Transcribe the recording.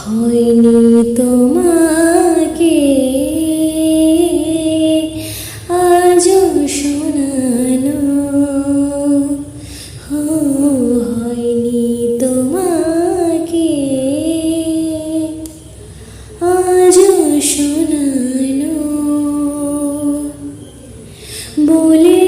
হয়নি তোমাকে। আজ শোনানো হয়নি তোমাকে। আজ শোনানো। বলে